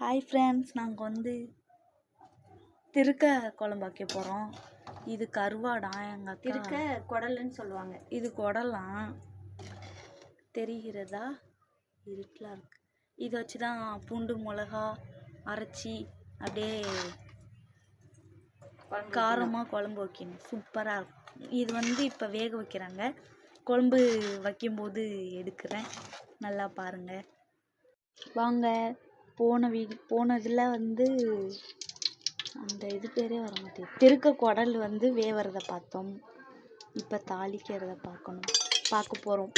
Hi friends நாங்கள் வந்து திருக்க குழம்பு வைக்க போகிறோம் இது கருவாடா எங்கள் திருக்க அக்கா குடல்னு சொல்லுவாங்க. இது குடலாம். தெரிகிறதா? இருட்டில் இருக்கு. இதை வச்சு தான் பூண்டு மிளகா அரைச்சி அப்படியே காரமாக குழம்பு வைக்கணும். சூப்பராக இருக்கும். இது வந்து இப்போ வேக வைக்கிறாங்க. குழம்பு வைக்கும்போது எடுக்கிறேன். நல்லா பாருங்கள் வாங்க. போன வீ போனதில் வந்து அந்த இது பேரே வர மாட்டேங்குது. திருக்க குடல் வந்து வேவறதை பார்த்தோம். இப்போ தாளிக்கிறத பார்க்கணும். பார்க்க போகிறோம்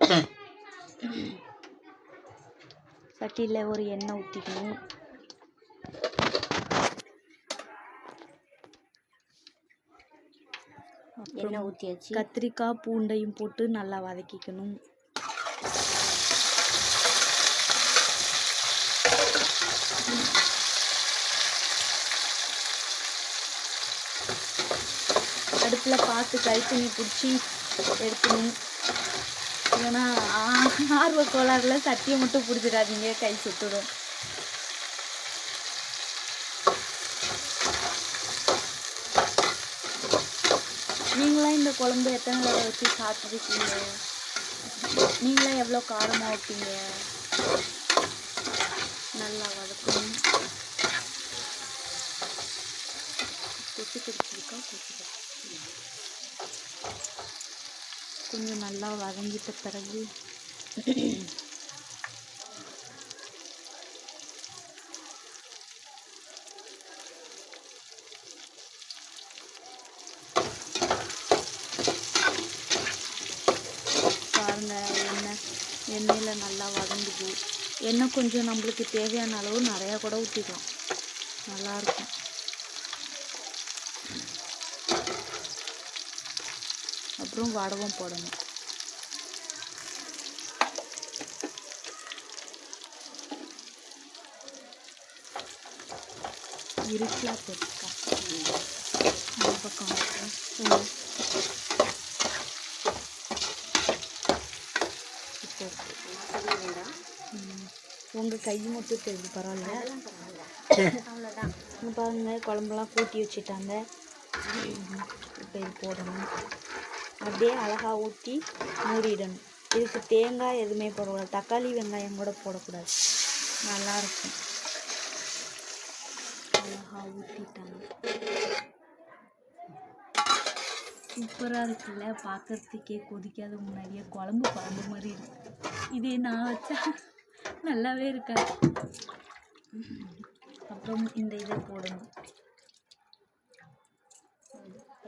சட்டியில் ஒரு எண்ணெய் ஊற்றிக்கணும் எண்ணெய் ஊற்றியாச்சு கத்திரிக்காய் பூண்டையும் போட்டு நல்லா வதக்கிக்கணும். அடுப்பில் பார்த்து கை துணி பிடிச்சி எடுக்கணும். இல்லைன்னா ஆர்வ கோளாறுல சட்டியை மட்டும் பிடிச்சிடாதீங்க கை சுட்டுடும் நீங்களாம் இந்த குழம்பு எத்தனை தடவை வச்சு சாப்பிட்ருக்கீங்க நீங்களாம் எவ்வளோ காரமாக வைப்பீங்க? நல்லா வதக்கணும். கொத்து பிடிச்சிருக்கா? கொத்து கொஞ்சம் நல்லா வதங்கிட்ட பிறகு பாருங்க எண்ணெய் எண்ணெயில் நல்லா வதங்குது எண்ணெய் கொஞ்சம் நம்மளுக்கு தேவையான அளவு நிறையா கூட ஊற்றிக்கலாம் நல்லாயிருக்கும். அப்புறம் வடகம் போடணும். இருட்டில் போட்டுக்கா பக்கம் பக்கம் வந்து, இப்போ உங்கள் கை மட்டும் தெரியுது பரவாயில்ல. அவ்வளோதான் இங்க பாருங்க குழம்புலாம் கூட்டி வச்சுட்டாங்க. இப்போ இது போடணும். அப்படியே அழகா ஊற்றி மூடிடணும். இதுக்கு தேங்காய் எதுவுமே போடக்கூடாது. தக்காளி வெங்காயம் கூட போடக்கூடாது. நல்லா இருக்கும் அழகா ஊற்றிட்டாங்க சூப்பராக இருக்குல்ல? பார்க்கறதுக்கே கொதிக்காத முன்னாடியே குழம்பு குழம்பு மாதிரி இருக்கு. இதே நான் வச்சா நல்லாவே இருக்காது. அப்புறம் இந்த இதை போடணும்.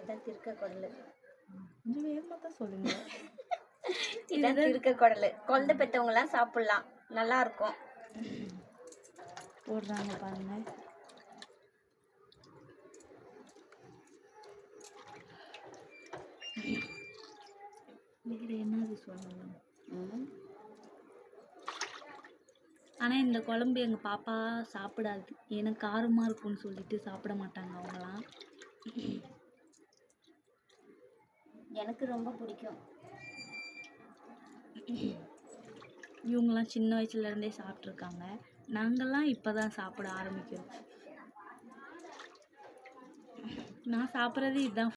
இதான் திருக்க குடல் கொஞ்சம் வேகமாக தான் சொல்லுங்க. இதான் திருக்க குடல் குழந்தை பெற்றவங்கலாம் சாப்பிட்லாம். நல்லா இருக்கும் போடுறாங்க பாருங்க. வேற என்னது சொல்லணும்? ஆனால் இந்த குழம்பு எங்கள் பாப்பா சாப்பிடாது. ஏன்னா காரமாக இருக்கும்னு சொல்லிட்டு சாப்பிட மாட்டாங்க அவங்களாம் எனக்கு ரொம்ப பிடிக்கும். இவங்கெல்லாம் சின்ன வயசுலேருந்தே சாப்பிட்ருக்காங்க நாங்கள்லாம் இப்போ தான் சாப்பிட ஆரம்பிக்கிறோம். நான் சாப்பிட்றது இதுதான்